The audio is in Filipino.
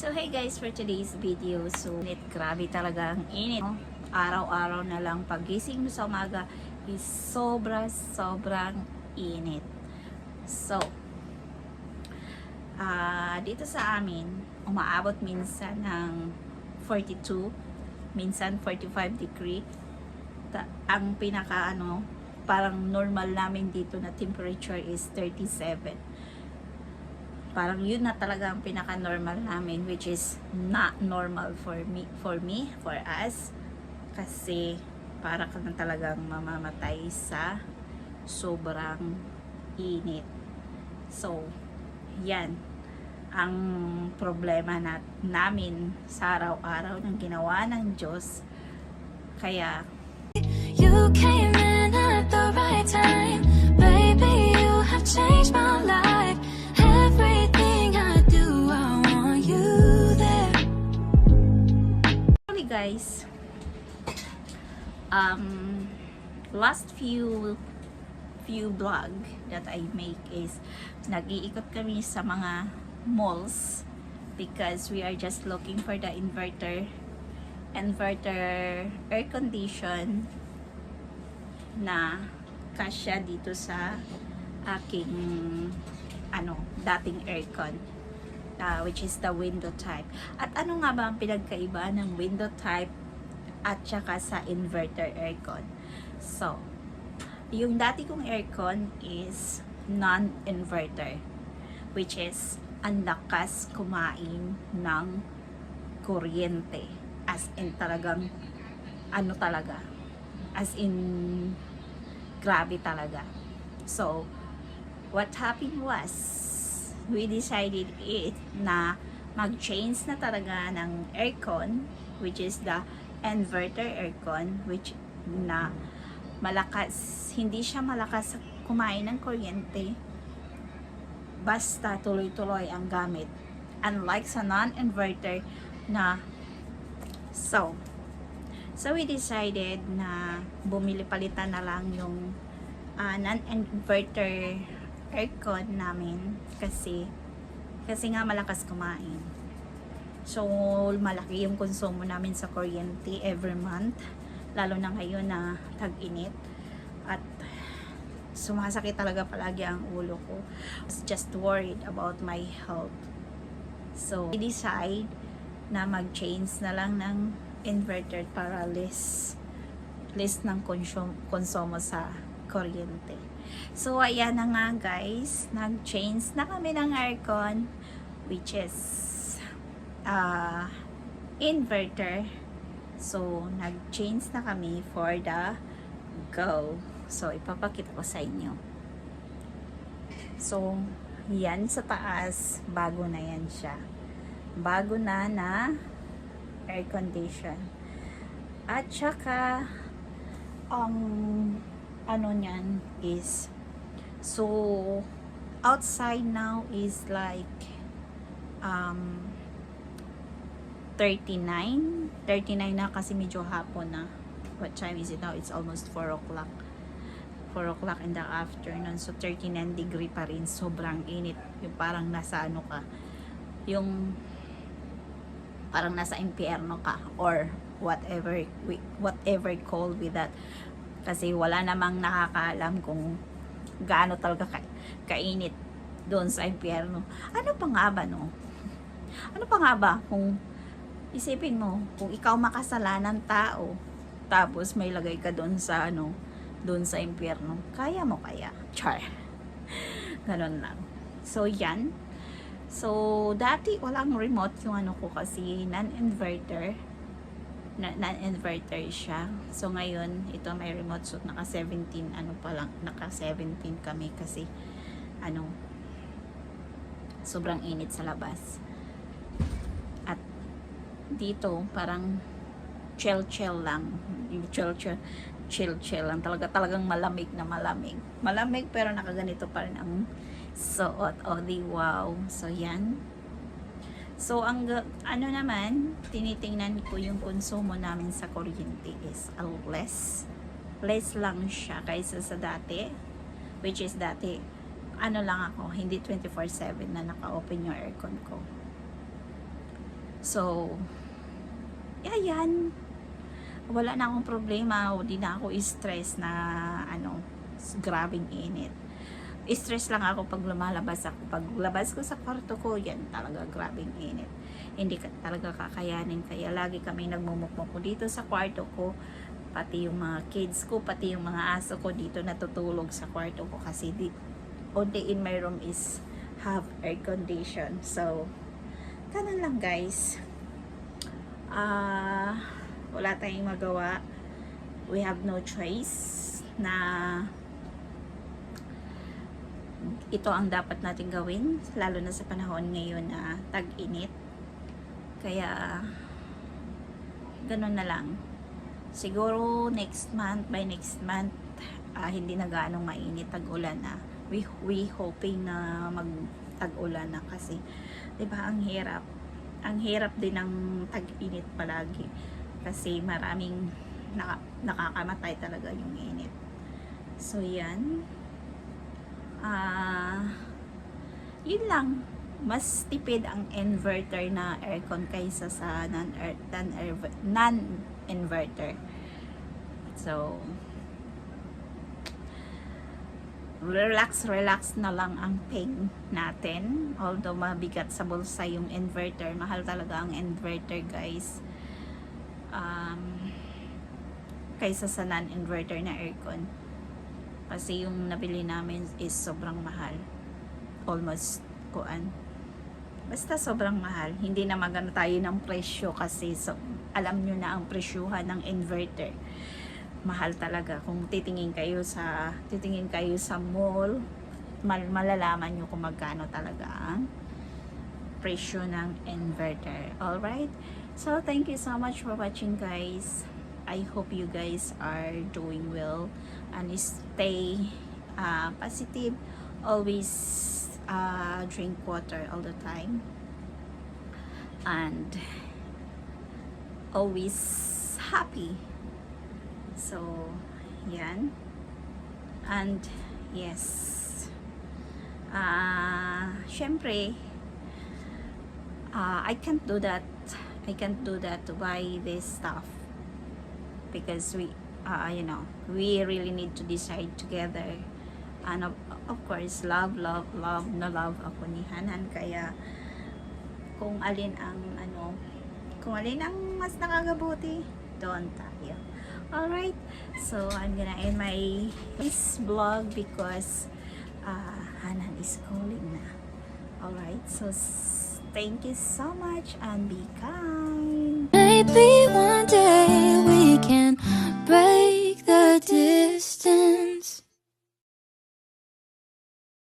So hey guys, for today's video, so net grabe talaga ang init. Araw-araw na lang pagising mo sa umaga is sobra sobrang init. So, ah dito sa amin, umaabot minsan ng 42, minsan 45 degree. Ta- ang pinaka ano, parang normal namin dito na temperature is 37 parang yun na talaga ang pinaka-normal namin which is not normal for me for me for us. Kasi para ka na talagang mamamatay sa sobrang init. So yan ang problema na, namin sa araw-araw ng ginawa ng Diyos. Kaya You came in at the right time. Baby, you have changed my guys, um, last few few vlog that I make is nag-iikot kami sa mga malls because we are just looking for the inverter inverter air condition na kasya dito sa aking ano dating aircon uh, which is the window type. At ano nga ba ang pinagkaiba ng window type at saka sa inverter aircon? So, yung dati kong aircon is non-inverter which is ang lakas kumain ng kuryente as in talagang ano talaga as in grabe talaga so what happened was we decided it na mag-change na talaga ng aircon which is the inverter aircon which na malakas hindi siya malakas kumain ng kuryente. Basta tuloy-tuloy ang gamit. Unlike sa non-inverter na so so we decided na bumili palitan na lang yung ah, non-inverter aircon namin kasi kasi nga malakas kumain. So malaki yung konsumo namin sa kuryente every month lalo na ngayon na tag-init at sumasakit talaga palagi ang ulo ko. I was just worried about my health. So, I decide na mag-change na lang ng inverter para less less ng konsum konsumo sa kuryente. So, ayan na nga guys. Nag-change na kami ng aircon which is uh, inverter. So, nag-change na kami for the go. So, ipapakita ko sa inyo. So, yan sa taas. Bago na yan siya. Bago na na air condition. At saka, ang ano niyan is, so, outside now is like, um, 39. 39 na kasi medyo hapon na. What time is it now? It's almost 4 o'clock. 4 o'clock in the afternoon. So, 39 degree pa rin. Sobrang init. Yung parang nasa ano ka. Yung parang nasa impyerno ka. Or whatever, whatever call with that. Kasi wala namang nakakaalam kung gaano talaga ka, kainit doon sa impyerno. Ano pa nga ba, no? Ano pa nga ba kung isipin mo, kung ikaw makasalanan tao, tapos may lagay ka doon sa ano, doon sa impyerno, kaya mo kaya? Char. Ganon lang. So, yan. So, dati walang remote yung ano ko kasi non-inverter. Na- Non-inverter siya. So, ngayon, ito may remote. So, naka 17, ano pa lang, naka 17 kami kasi, ano, sobrang init sa labas. At, dito, parang chill-chill lang. Yung chill-chill, chill-chill lang. Talaga, talagang malamig na malamig. Malamig pero nakaganito pa rin ang suot. O, di wow. So, yan. So, ang ano naman, tinitingnan ko yung konsumo namin sa kuryente is less. Less lang siya kaysa sa dati. Which is dati, ano lang ako, hindi 24-7 na naka-open yung aircon ko. So, yeah, yan. Wala na akong problema. Hindi na ako stress na ano, grabing init. Stress lang ako pag lumalabas ako. Pag labas ko sa kwarto ko, yan talaga grabing init. Hindi ka talaga kakayanin. Kaya lagi kami nagmumukmuk dito sa kwarto ko. Pati yung mga kids ko, pati yung mga aso ko dito natutulog sa kwarto ko. Kasi di, only in my room is have air condition. So, ganun lang guys. Ah, wala tayong magawa. We have no choice na ito ang dapat natin gawin lalo na sa panahon ngayon na tag-init. Kaya ganun na lang. Siguro next month by next month ah, hindi na gaanong mainit tag-ulan na. We, we hoping na mag tag-ulan na kasi 'di ba ang hirap. Ang hirap din ng tag-init palagi kasi maraming naka, nakakamatay talaga yung init. So yan ah yun lang. Mas tipid ang inverter na aircon kaysa sa non non inverter so relax relax na lang ang pain natin. Although mabigat sa bulsa yung inverter mahal talaga ang inverter guys. Um, kaysa sa non-inverter na aircon kasi yung nabili namin is sobrang mahal. Almost kuan. Basta sobrang mahal. Hindi na magano tayo ng presyo kasi so, alam nyo na ang presyuhan ng inverter. Mahal talaga. Kung titingin kayo sa titingin kayo sa mall, mal malalaman nyo kung magkano talaga ang presyo ng inverter. Alright? So, thank you so much for watching guys. I hope you guys are doing well and stay uh, positive. Always uh, drink water all the time. And always happy. So, yan. And, yes. Ah, syempre, uh, I can't do that. I can't do that to buy this stuff because we, uh, you know, we really need to decide together. And of, of course, love, love, love na love ako ni Hanan. Kaya, kung alin ang, ano, kung alin ang mas nakagabuti, doon tayo. Alright, so I'm gonna end my this vlog because uh, Hanan is calling na. Alright, so thank you so much and be kind. Maybe one